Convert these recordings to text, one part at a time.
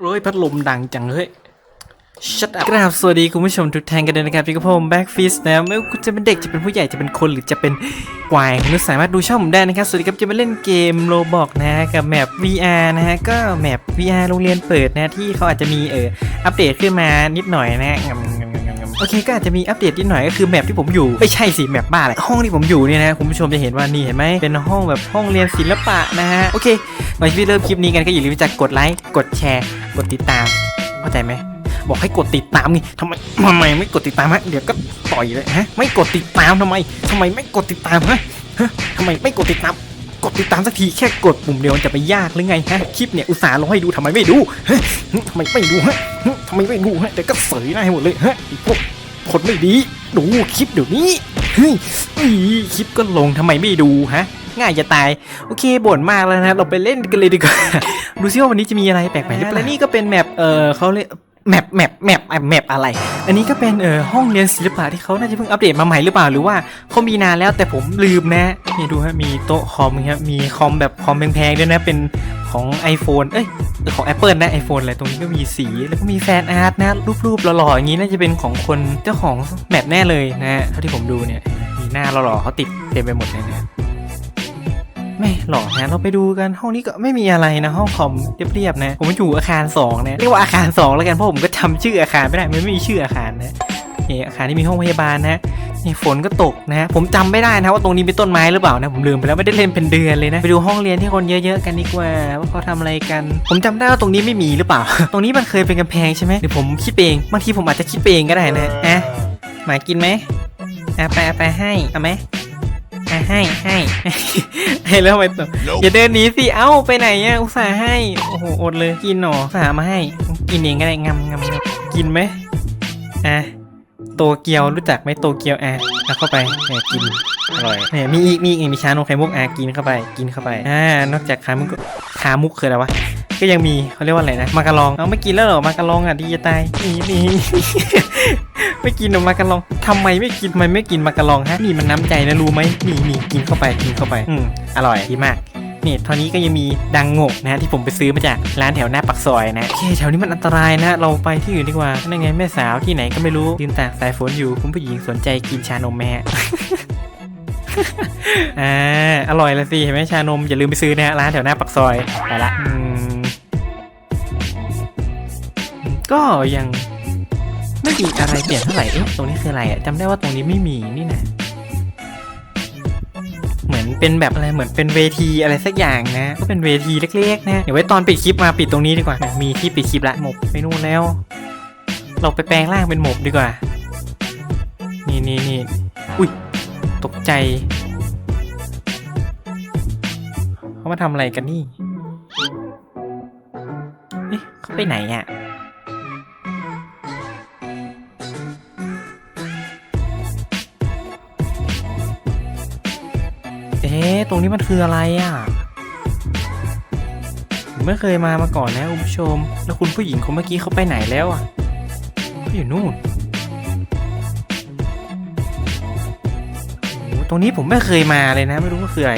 โอ้ยพัดลมดังจังเฮ้ยชัดอักราบสวัสดีคุณผู้ชมทุกท่านกันด้วยนะครับพี่กระผมแบ็กฟิสนะไม่ว่าคุณจะเป็นเด็กจะเป็นผู้ใหญ่จะเป็นคนหรือจะเป็นควายคุณสามารถดูช่องผมได้นะครับ สวัสดีครับจะมาเล่นเกมโลบอกนะฮะกับแมป VR นะฮะก็แมป VR โรงเรียนเปิดนะที่เขาอาจจะมีเอออัปเดตขึ้นมานิดหน่อยนะโอเคก็อาจจะมีอัปเดตนิดหน่อยก็คือแมปที่ผมอยู่ไม่ใช่สิแมปบ้าแหละห้องที่ผมอยู่เนี่ยนะคุณผู้ชมจะเห็นว่านี่เห็นไหมเป็นห้องแบบห้องเรียนศิลปะนะฮะโอเคก่อนที่เริ่มคลิปนี้กันก็อย่าลืมจะกดไลค์กดแชร์ กดติดตามเข้าใจไหมบอกให้กดติดตามนี่ทำไมทำไมไม่กดติดตามฮะเดี๋ยวก็ต่อยเลยฮะไม่กดติดตามทำไมทำไมไม่กดติดตามฮะฮะทำไมไม่กดติดตาม กดติดตามสักทีแค่กดปุ่มเดียวมันจะไปยากหรือไงฮะคลิปเนี่ยอุตส่าห์ลงให้ดูทำไมไม่ดูฮะทำไมไม่ดูฮะทำไมไม่ดูฮะเดี๋ยวก็เสยหน้าให้หมดเลยฮะไอพวกคนไม่ดีดูคลิปเดี๋ยวนี้เฮ้ยคลิปก็ลงทำไมไม่ดูฮะ ง่ายจะตาย โอเคบ่นมากแล้วนะเราไปเล่นกันเลยดีกว่า ดูซิว่าวันนี้จะมีอะไรแปลกใหม่หรือเปล่าและนี่ก็เป็นแมปเออเขาเรียกแมปแมปแมปแมปอะไร อันนี้ก็เป็นเออห้องเรียนศิลปะที่เขาน่าจะเพิ่งอัปเดตมาใหม่หรือเปล่าหรือว่าเขามีนานแล้วแต่ผมลืมนะนี่ดูฮะมีโต๊ะคอมครับมีคอมแบบคอมแพงๆด้วยนะเป็นของ iPhone เอ้ยของ Apple นะ iPhone อะไรตรงนี้ก็มีสีแล้วก็มีแฟนอาร์ตนะรูปๆหล่อๆอย่างนี้น่าจะเป็นของคนเจ้าของแมปแน่เลยนะเท่าที่ผมดูเนี่ยมีหน้าหล่อๆเขาติดเต็มไปหมดเลยนะ ไม่หรอกนะเราไปดูกันห้องนี้ก็ไม่มีอะไรนะ ห้องคอมเรียบๆนะ ผมอยู่อาคาร2นะเรียกว่าอาคาร2แล้วกันเพราะผมก็จำชื่ออาคารไม่ได้มันไม่มีชื่ออาคารนะนี่อาคารที่มีห้องพยาบาลนะนี่ฝนก็ตกนะผมจำไม่ได้นะว่าตรงนี้เป็นต้นไม้หรือเปล่านะผมลืมไปแล้วไม่ได้เล่นเป็นเดือนเลยนะไปดูห้องเรียนที่คนเยอะๆกันดีกว่าว่าเขาทำอะไรกัน ผมจำได้ว่าตรงนี้ไม่มีหรือเปล่า ตรงนี้มันเคยเป็นกำแพงใช่ไหมหรือผมคิดเองบางทีผมอาจจะคิดเองก็ได้นะอะหมากินไหมอะไปเอาไปให้เอาไหม ให้ให้ให้แล้วทำไมต่ออย่าเดินหนีสิเอ้าไปไหนอะอุตส่าห์ให้โอ้โหอดเลยกินหนออุตส่าห์มาให้ กินเองก็ได้งำงำงำกินไหมอะโตเกียวรู้จักไหมโตเกียวอะเอาเข้าไปเนี่ยกินอร่อยเนี่ยมีอีกมีอีกมีชานมไข่มุกอะกินเข้าไปกินเข้าไปอ่านอกจากขามุกก็ขามุกคืออะไรวะก็ยังมีเขาเรียกว่าอะไรนะมากะลองเอาไม่กินแล้วเหรอมากะลองอะดีจะตายนี่นี่ ไม่กินมากะลองทำไมไม่กินทำไมไม่กินมากะลองฮะนี่มันน้ำใจนะรู้ไหมนี่นี่กินเข้าไปกินเข้าไป อืมอร่อยดีมากนี่เท่านี้ก็ยังมีดังงกนะที่ผมไปซื้อมาจากร้านแถวหน้าปักซอยนะโอเคแถวนี้มันอันตรายนะ เราไปที่อื่นดีกว่านั่นไงแม่สาวที่ไหนก็ไม่รู้ยืนตากสายฝนอยู่คุณผู้หญิงสนใจกินชานมแม่อ่าอร่อยละสิเห็นไหมชานมอย่าลืมไปซื้อนะฮะร้านแถวหน้าปักซอยไปละก็ยัง ไม่มีอะไรเปลี่ยนเท่าไหร่ เอ๊ะ ตรงนี้คืออะไรอะจำได้ว่าตรงนี้ไม่มีนี่นะ เหมือนเป็นแบบอะไร เหมือนเป็นเวทีอะไรสักอย่างนะ ก็เป็นเวทีเล็กๆนะ เดี๋ยวไว้ตอนปิดคลิปมาปิดตรงนี้ดีกว่านะมีที่ปิดคลิปละหมบไปนู่นแล้ว เราไปแปลงร่างเป็นหมบดีกว่า นี่นี่นี่อุ้ย ตกใจ เขามาทำอะไรกันนี่ เอ๊ะเขาไปไหนอะ ตรงนี้มันคืออะไรอะผมไม่เคยมามาก่อนนะคุณผู้ชม แล้วคุณผู้หญิงคนเมื่อกี้เขาไปไหนแล้วอะเขาอยู่นู่นโอ้ตรงนี้ผมไม่เคยมาเลยนะ ไม่รู้ว่าคืออะไร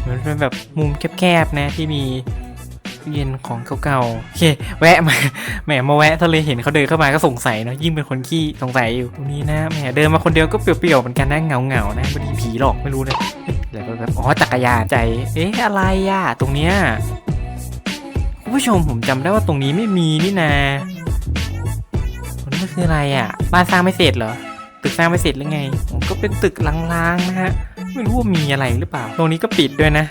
เหมือนเป็นแบบมุมแคบๆนะที่มี เย็นของเก่าๆโอเค แวะมาแหมมาแวะทะเลเห็นเขาเดินเข้ามาก็สงสัยเนาะยิ่งเป็นคนขี้สงสัยอยู่ตรงนี้นะแหมเดินมาคนเดียวก็เปลี่ยวๆเหมือนกันนะเงาเงาๆนะบางทีผีหลอกไม่รู้นะเอ๊ะอะไรแบบอ๋อจักรยานใจเอ๊ะอะไรอะตรงเนี้ยคุณผู้ชมผมจำได้ว่าตรงนี้ไม่มีนี่นาตรงนี้มันคืออะไรอะ บ้านสร้างไม่เสร็จเหรอตึกสร้างไม่เสร็จหรือไงก็เป็นตึกล้างๆนะฮะไม่รู้ว่ามีอะไรหรือเปล่าตรงนี้ก็ปิดด้วยนะ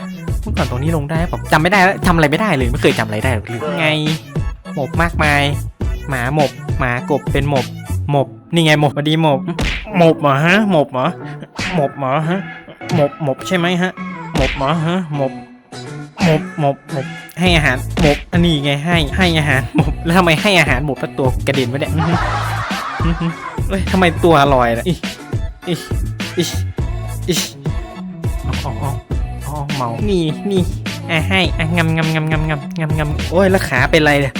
มื่อก่อนตรงนี้ลงได้ผมจำไม่ได้แล้วจำอะไรไม่ได้เลยไม่เคยจำอะไรได้หรือไงหมบมากมาย หมาหมบหมากบเป็นหมบหมบนี่ไงหมบมาดีหมบหมบเหรอฮะหมบเหรอหมบเหรอฮะหมบหมบใช่ไหมฮะหมบเหรอฮะหมบหมบหมบหมบให้อาหารหมบอันนี้ไงให้ให้อาหารหมบแล้วทำไมให้อาหารหมบแล้วตัวกระเด็นวะเนี่ยอื้เฮ้ยทำไมตัวลอยล่ะอิอิอิอิอ๋ออ๋อ อเมา นี่นี่อะให้อะงำงำงำงำงำงำงำโอ้ยแล้วขาเป็นไรเนี่ย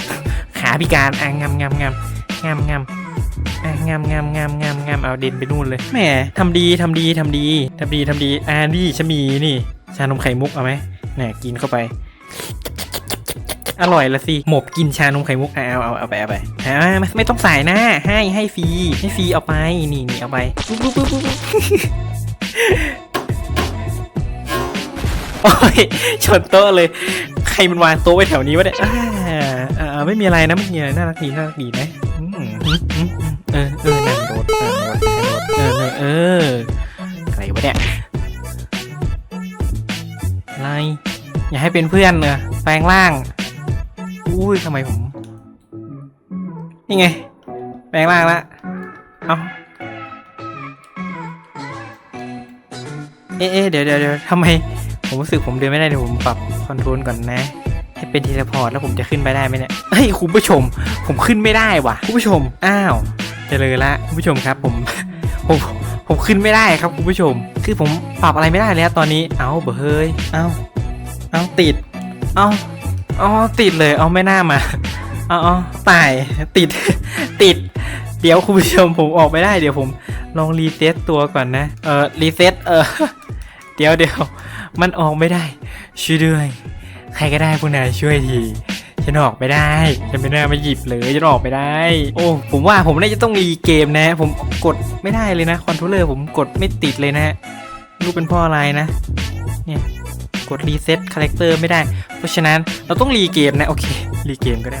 ขาพิการอะงำงำงำงำงำอะงำงำงำงำงำเอาเด่นไปนู่นเลยแหมทำดีทำดีทำดีทำดีทำดีอ่านี่ชะมีนี่ ชานมไข่มุกเอาไหมเนี่ยกินเข้าไป อร่อยละสิหมบกินชานมไข่มุกอะเอาเอาเอาไปเอาไปอ่าไม่ไม่ต้องใส่หน้าให้ให้ฟรีให้ฟรีเอาไปนี่นี่เอาไปปุ๊บปุ๊บปุ๊บ โอ้ยชนโต๊ะเลย ใครมันวางโต๊ะไว้แถวนี้วะเนี่ยอ่าไม่มีอะไรนะไม่มีอะไรน่ารักดีน่ารักดีนะเออเออนั่งโดดนั่งโดดนั่งโดดเออเออเอออะไรวะเนี่ยอะไรอย่าให้เป็นเพื่อนเนอะแปลงร่างอุ้ยทำไมผมนี่ไง แปลงร่างละเอาเอ๊ะเอ๊ะเดี๋ยวเดี๋ยวเดี๋ยวทำไม ผมรู้สึกผมเดินไม่ได้เดี๋ยวผมปรับคอนโทรลก่อนนะให้เป็นทีละพอร์ตแล้วผมจะขึ้นไปได้ไหมเนี่ยเฮ้ยคุณผู้ชม ผมขึ้นไม่ได้ว่ะคุณผู้ชมอ้าวเจริญละคุณผู้ชมครับ ผมผมผมขึ้นไม่ได้ครับคุณผู้ชม คือผมปรับอะไรไม่ได้แล้วตอนนี้เอาเบอเฮ้ยเอาเอาติดเอาเอาติดเลยเอาไม่น่ามาเอาเอาตายติดติด เดี๋ยวคุณผู้ชมผมออกไม่ได้เดี๋ยวผมลองรีเซ็ตตัวก่อนนะเออรีเซ็ตเออเดี๋ยวเดี๋ยว มันออกไม่ได้ ช่วยด้วย ใครก็ได้พวกนายช่วยที ฉันออกไม่ได้ ฉันไม่น่ามาหยิบเลยฉันออกไม่ได้ โอ้ ผมว่าผมน่าจะต้องรีเกมนะ ผมกดไม่ได้เลยนะคอนโทรลเลอร์ผมกดไม่ติดเลยนะรู้เป็นพ่ออะไรนะ เนี่ยกดรีเซ็ตคาแรคเตอร์ไม่ได้ เพราะฉะนั้นเราต้องรีเกมนะ โอเค รีเกมก็ได้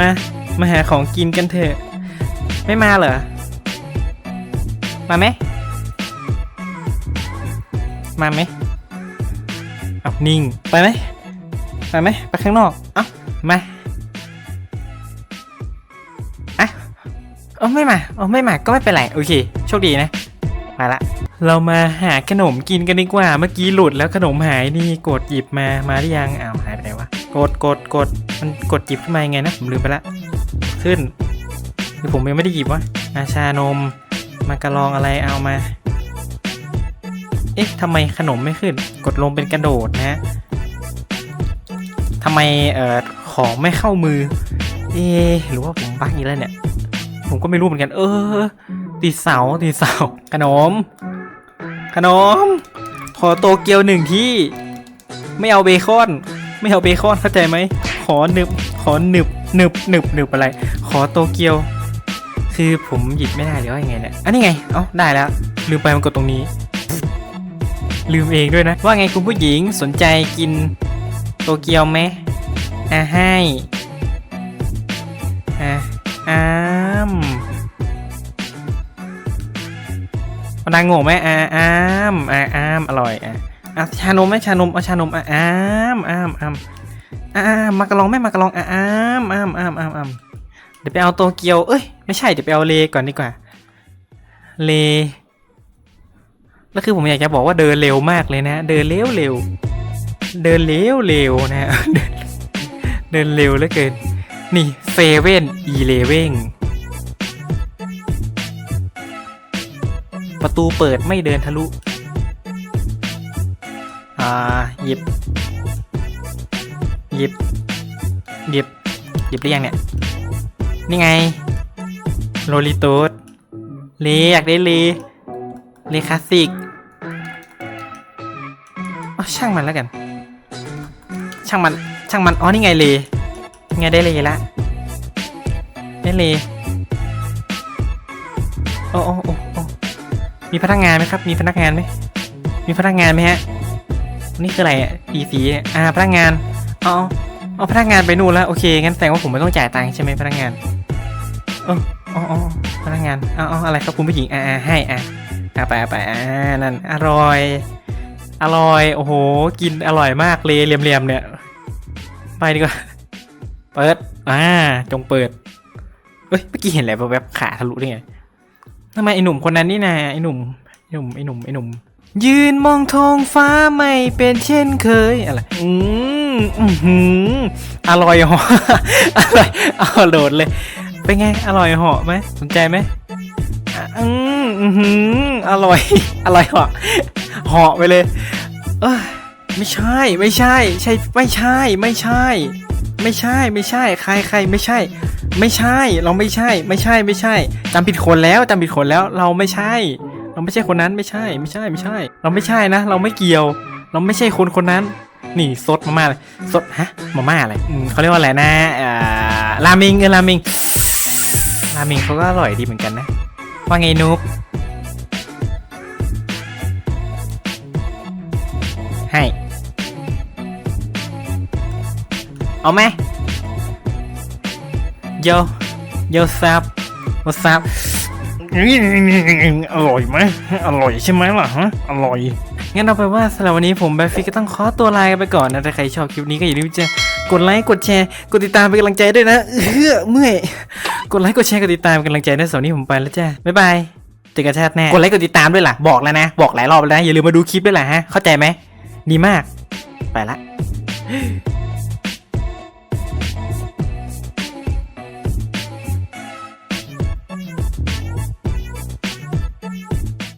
มา มาหาของกินกันเถอะ ไม่มาเหรอ มาไหม มาไหมเอานิ่ง ไปไหม ไปไหม ไปข้างนอก เอ้า มา อะเอาไม่มาเอาไม่มา ก็ไม่เป็นไร โอเค โชคดีนะ มาละเรามาหาขนมกินกันดีกว่า เมื่อกี้หลุดแล้วขนมหายนี่กดหยิบมา มาหรือยัง อ้าวหายไปไหนวะ กดกดกดมันกดหยิบขึ้นมายังไงนะ ผมลืมไปละ ขึ้น คือผมยังไม่ได้หยิบวะอาชานมมากระลองอะไรเอามา เอ๊ะทำไมขนมไม่ขึ้น กดลงเป็นกระโดดนะฮะทำไมเอ่อของไม่เข้ามือ เอ๊ะหรือว่าผมบั๊กอีกแล้วเนี่ย ผมก็ไม่รู้เหมือนกัน เออติดเสาติดเสาขนม ขนม ขอโตเกียวหนึ่งที่ ไม่เอาเบคอน ไม่เอาเบคอนเข้าใจไหม ขอหนึบ ขอหนึบหนึบหนึบหนึบอะไร ขอโตเกียว คือผมหยิบไม่ได้หรือว่ายังไงเนี่ย อันนี้ไง เอ้าได้แล้ว ลืมไปมันกดตรงนี้ ลืมเองด้วยนะ ว่าไงคุณผู้หญิงสนใจกินโตเกียวไหมอ่าให้อ่าอ้ามปนางโง่ไหมอ่าอ้ามอ่าอ้ามอร่อยอะ อะชานมไหมชานมเอาชานมอะอ้ามอ้ามอ้ามอ่ามากระลองแม่มากระลองอะอ้ามอ้ามอ้ามอ้ามอ้ามเดี๋ยวไปเอาโตเกียวเอ้ยไม่ใช่เดี๋ยวไปเอาเลก่อนดีกว่า เลแล้วคือผมอยากจะบอกว่าเดินเร็วมากเลยนะ เดินเร็วเร็วเดินเร็วเร็วนะเดินเดินเร็วเหลือเกิน นี่เซเว่นอีเลเว่งประตูเปิดไม่เดินทะลุ อ่าหยิบ หยิบ หยิบ หยิบหรือยังเนี่ย นี่ไงโรลิโตสเลอยากได้เลเลคลาสสิกอ๋อช่างมันแล้วกัน ช่างมัน ช่างมัน อ๋อ นี่ไงเลนี่ไงได้เลละ ได้เลโอ้โอ้โอ้โอ้มีพนักงานไหมครับ มีพนักงานไหมมีพนักงานไหมฮะ นี่คืออะไรสีสีอ่าพนักงานเอาเอาพนักงานไปนู่นแล้วโอเคงั้นแสดงว่าผมไม่ต้องจ่ายตังค์ใช่ไหมพนักงานเอออ๋อออพนักงานเอาเอาอะไรครับคุณผู้หญิงอ่าอาให้อะอ่าไปไปอ่านั่นอร่อย อร่อยโอ้โหกินอร่อยมากเลยเหลี่ยมๆเนี่ย ไปดีกว่าเปิดอ่าจงเปิดเฮ้ยเมื่อกี้เห็นอะไรแวบๆขาทะลุได้ไงทำไมไอ้หนุ่มคนนั้นนี่นะไอ้หนุ่มไอ้หนุ่มไอ้หนุ่มไอ้หนุ่ม ยืนมองท้องฟ้าไม่เป็นเช่นเคยอะไร อืมอื้อหืออร่อยเหาะอร่อยเอาโหลดเลย เป็นไง อร่อยเหาะไหมสนใจไหมอืมอื้อหืออร่อย อร่อยเหาะเหาะไปเลย เอ้ยไม่ใช่ ไม่ใช่ ใช่ ไม่ใช่ ไม่ใช่ ไม่ใช่ ไม่ใช่ ใครใครไม่ใช่ ไม่ใช่ เราไม่ใช่ ไม่ใช่ ไม่ใช่จำผิดคนแล้วจำผิดคนแล้ว เราไม่ใช่ เราไม่ใช่คนนั้นไม่ใช่ไม่ใช่ไม่ใช่ เราไม่ใช่นะ เราไม่เกี่ยว เราไม่ใช่คนคนนั้น นี่ซดมาม่าเลยซดฮะมาม่าอะไรอืมเขาเรียกว่าอะไรนะอ่าราเมิงเออราเมิงราเมิงเขาก็อร่อยดีเหมือนกันนะ ว่าไงนุ๊กให้ เอาไหมโยโยซับวซับ อร่อยไหมอร่อยใช่ไหมล่ะฮะอร่อย งั้นเอาไปว่าสำหรับวันนี้ผมแบฟฟิกก็ต้องขอตัวลาไปก่อนนะถ้าใครชอบคลิปนี้ก็อย่าลืมจะกดไลค์กดแชร์กดติดตามเป็นกำลังใจด้วยนะเฮ้อเมื่อยกดไลค์กดแชร์กดติดตามเป็นกำลังใจนะสำหรับวันนี้ผมไปแล้วจ้าบ๊ายบายเจอกันชาติหน้ากดไลค์กดติดตามด้วยล่ะบอกแล้วนะบอกหลายรอบแล้วนะอย่าลืมมาดูคลิปด้วยล่ะฮะเข้าใจไหมดีมาก ไปละ